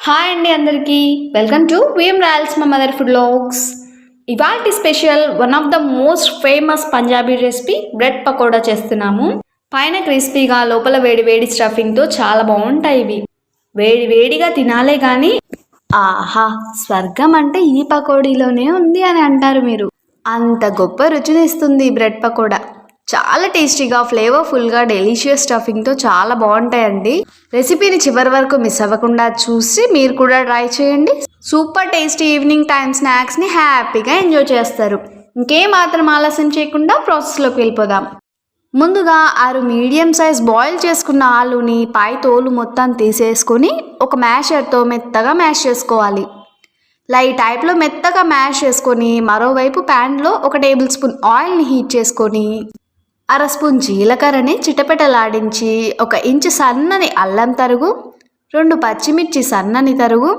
Hi అండి అందరికీ. Welcome to VM royals మా మదర్ ఫుడ్ లాగ్స్ ఇవాల్టి special one of the most famous Punjabi recipe bread pakora చేస్తున్నాము. పైన క్రిస్పీగా లోపల వేడి వేడి స్టఫింగ్తో చాలా బాగుంటాయి ఇవి. వేడి వేడిగా తినాలే కానీ ఆహా స్వర్గం అంటే ఈ పకోడీలోనే ఉంది అని అంటారు మీరు. అంత గొప్ప రుచిని ఇస్తుంది బ్రెడ్ పకోడా చాలా టేస్టీగా ఫ్లేవర్ఫుల్గా డెలిషియస్ స్టఫింగ్తో చాలా బాగుంటాయండి. రెసిపీని చివరి వరకు మిస్ అవ్వకుండా చూసి మీరు కూడా ట్రై చేయండి. సూపర్ టేస్టీ ఈవినింగ్ టైం స్నాక్స్ని హ్యాపీగా ఎంజాయ్ చేస్తారు. ఇంకేం మాత్రం ఆలస్యం చేయకుండా ప్రాసెస్లోకి వెళ్ళిపోదాం. ముందుగా ఆరు మీడియం సైజ్ బాయిల్ చేసుకున్న ఆలుని పై తోలు మొత్తం తీసేసుకొని ఒక మ్యాషర్తో మెత్తగా మ్యాష్ చేసుకోవాలి. లైట్ టైప్లో మెత్తగా మ్యాష్ చేసుకొని మరోవైపు ప్యాన్లో ఒక టేబుల్ స్పూన్ ఆయిల్ని హీట్ చేసుకొని అర స్పూన్ జీలకర్రని చిటపెటలాడించి ఒక ఇంచు సన్నని అల్లం తరుగు రెండు పచ్చిమిర్చి సన్నని తరుగు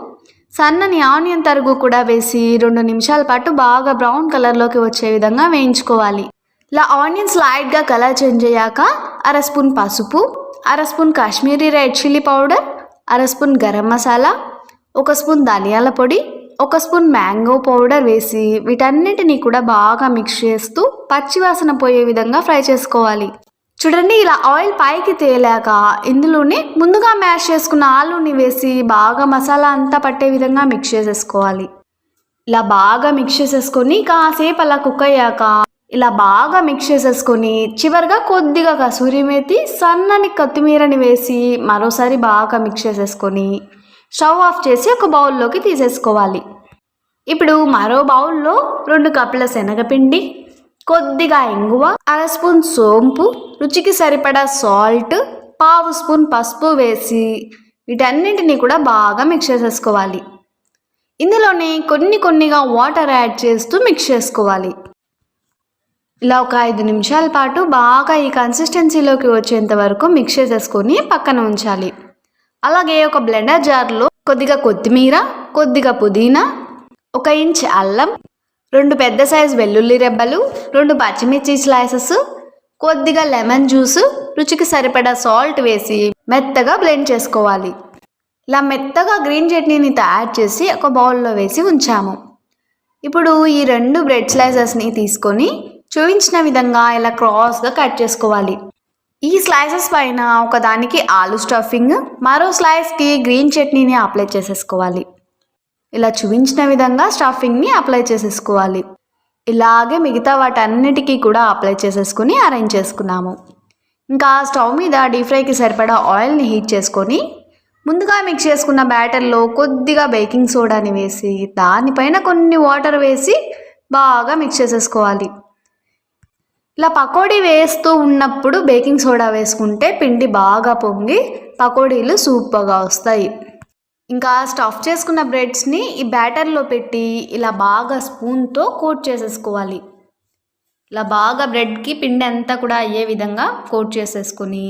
సన్నని ఆనియన్ తరుగు కూడా వేసి రెండు నిమిషాల పాటు బాగా బ్రౌన్ కలర్లోకి వచ్చే విధంగా వేయించుకోవాలి. ఇలా ఆనియన్స్ లైట్గా కలర్ చేంజ్ అయ్యాక అర స్పూన్ పసుపు అర spoon Kashmiri red chilli powder అర స్పూన్ గరం మసాలా ఒక స్పూన్ ధనియాల పొడి ఒక స్పూన్ మ్యాంగో పౌడర్ వేసి వీటన్నిటిని కూడా బాగా మిక్స్ చేస్తూ పచ్చివాసన పోయే విధంగా ఫ్రై చేసుకోవాలి. చూడండి ఇలా ఆయిల్ పైకి తేలాక ఇందులోనే ముందుగా మ్యాష్ చేసుకున్న ఆలుని వేసి బాగా మసాలా అంతా పట్టే విధంగా మిక్స్ చేసేసుకోవాలి. ఇలా బాగా మిక్స్ చేసేసుకొని కాసేపు అలా కుక్ అయ్యాక ఇలా బాగా మిక్స్ చేసేసుకొని చివరిగా కొద్దిగా కసూరి మేతి సన్నని కొత్తిమీరని వేసి మరోసారి బాగా మిక్స్ చేసేసుకొని స్టవ్ ఆఫ్ చేసి ఒక బౌల్లోకి తీసేసుకోవాలి. ఇప్పుడు మరో బౌల్లో రెండు కప్పుల శనగపిండి కొద్దిగా ఇంగువ అర స్పూన్ సోంపు రుచికి సరిపడా సాల్ట్ పావు స్పూన్ పసుపు వేసి వీటన్నింటినీ కూడా బాగా మిక్స్ చేసేసుకోవాలి. ఇందులోనే కొన్ని కొన్నిగా వాటర్ యాడ్ చేస్తూ మిక్స్ చేసుకోవాలి. ఇలా ఒక ఐదు నిమిషాల పాటు బాగా ఈ కన్సిస్టెన్సీలోకి వచ్చేంత వరకు మిక్స్ చేసేసుకొని పక్కన ఉంచాలి. అలాగే ఒక బ్లెండర్ జార్లో కొద్దిగా కొత్తిమీర కొద్దిగా పుదీనా ఒక ఇంచ్ అల్లం రెండు పెద్ద సైజు వెల్లుల్లి రెబ్బలు రెండు పచ్చిమిర్చి స్లైసెస్ కొద్దిగా లెమన్ జ్యూస్ రుచికి సరిపడా సాల్ట్ వేసి మెత్తగా బ్లెండ్ చేసుకోవాలి. ఇలా మెత్తగా గ్రీన్ చట్నీని తయారు చేసి ఒక బౌల్లో వేసి ఉంచాము. ఇప్పుడు ఈ రెండు బ్రెడ్ స్లైసెస్ని తీసుకొని చూపించిన విధంగా ఇలా క్రాస్గా కట్ చేసుకోవాలి. ఈ స్లైసెస్ పైన ఒకదానికి ఆలు స్టఫింగ్ మరో స్లైస్కి గ్రీన్ చట్నీని అప్లై చేసేసుకోవాలి. ఇలా చూపించిన విధంగా స్టఫింగ్ని అప్లై చేసేసుకోవాలి. ఇలాగే మిగతా వాటన్నిటికీ కూడా అప్లై చేసేసుకుని అరేంజ్ చేసుకున్నాము. ఇంకా స్టవ్ మీద డీప్ ఫ్రైకి సరిపడా ఆయిల్ని హీట్ చేసుకొని ముందుగా మిక్స్ చేసుకున్న బ్యాటర్లో కొద్దిగా బేకింగ్ సోడాని వేసి దానిపైన కొన్ని వాటర్ వేసి బాగా మిక్స్ చేసేసుకోవాలి. ఇలా పకోడీ వేస్తూ ఉన్నప్పుడు బేకింగ్ సోడా వేసుకుంటే పిండి బాగా పొంగి పకోడీలు సూపర్గా వస్తాయి. ఇంకా స్టఫ్ చేసుకున్న బ్రెడ్స్ని ఈ బ్యాటర్లో పెట్టి ఇలా బాగా స్పూన్తో కోట్ చేసేసుకోవాలి. ఇలా బాగా బ్రెడ్కి పిండి అంతా కూడా అయ్యే విధంగా కోట్ చేసేసుకొని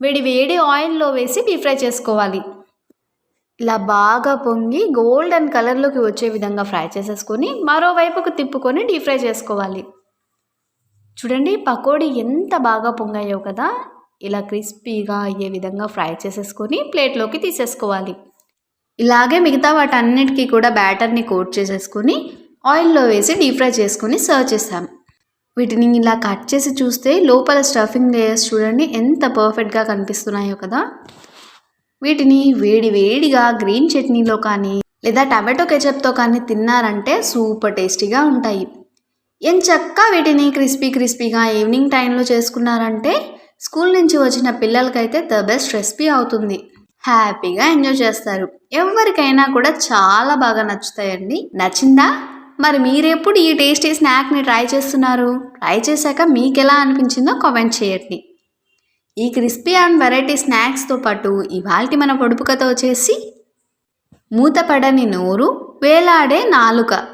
వేడి వేడి ఆయిల్లో వేసి డీప్ ఫ్రై చేసుకోవాలి. ఇలా బాగా పొంగి గోల్డెన్ కలర్లోకి వచ్చే విధంగా ఫ్రై చేసేసుకొని మరోవైపుకు తిప్పుకొని డీప్ ఫ్రై చేసుకోవాలి. చూడండి పకోడీ ఎంత బాగా పొంగాయో కదా. ఇలా క్రిస్పీగా అయ్యే విధంగా ఫ్రై చేసేసుకొని ప్లేట్లోకి తీసేసుకోవాలి. ఇలాగే మిగతా వాటన్నిటికీ కూడా బ్యాటర్ని కోట్ చేసేసుకొని ఆయిల్లో వేసి డీప్ ఫ్రై చేసుకొని సర్వ్ చేస్తాం. వీటిని ఇలా కట్ చేసి చూస్తే లోపల స్టఫింగ్ లేయర్స్ చూడండి ఎంత పర్ఫెక్ట్గా కనిపిస్తున్నాయో కదా. వీటిని వేడి వేడిగా గ్రీన్ చట్నీలో కానీ లేదా టమాటో కెచప్తో కానీ తిన్నారంటే సూపర్ టేస్టీగా ఉంటాయి. ఎంచక్క వీటిని క్రిస్పీ క్రిస్పీగా ఈవినింగ్ టైంలో చేసుకున్నారంటే స్కూల్ నుంచి వచ్చిన పిల్లలకైతే ద బెస్ట్ రెసిపీ అవుతుంది. హ్యాపీగా ఎంజాయ్ చేస్తారు. ఎవరికైనా కూడా చాలా బాగా నచ్చుతాయండి. నచ్చిందా? మరి మీరెప్పుడు ఈ టేస్టీ స్నాక్ని ట్రై చేస్తున్నారు? ట్రై చేశాక మీకు ఎలా అనిపించిందో కామెంట్ చేయండి. ఈ క్రిస్పీ అండ్ వెరైటీ స్నాక్స్తో పాటు ఇవాళ మన పొడుపు కథ వచ్చేసి మూతపడని నోరు వేలాడే నాలుక.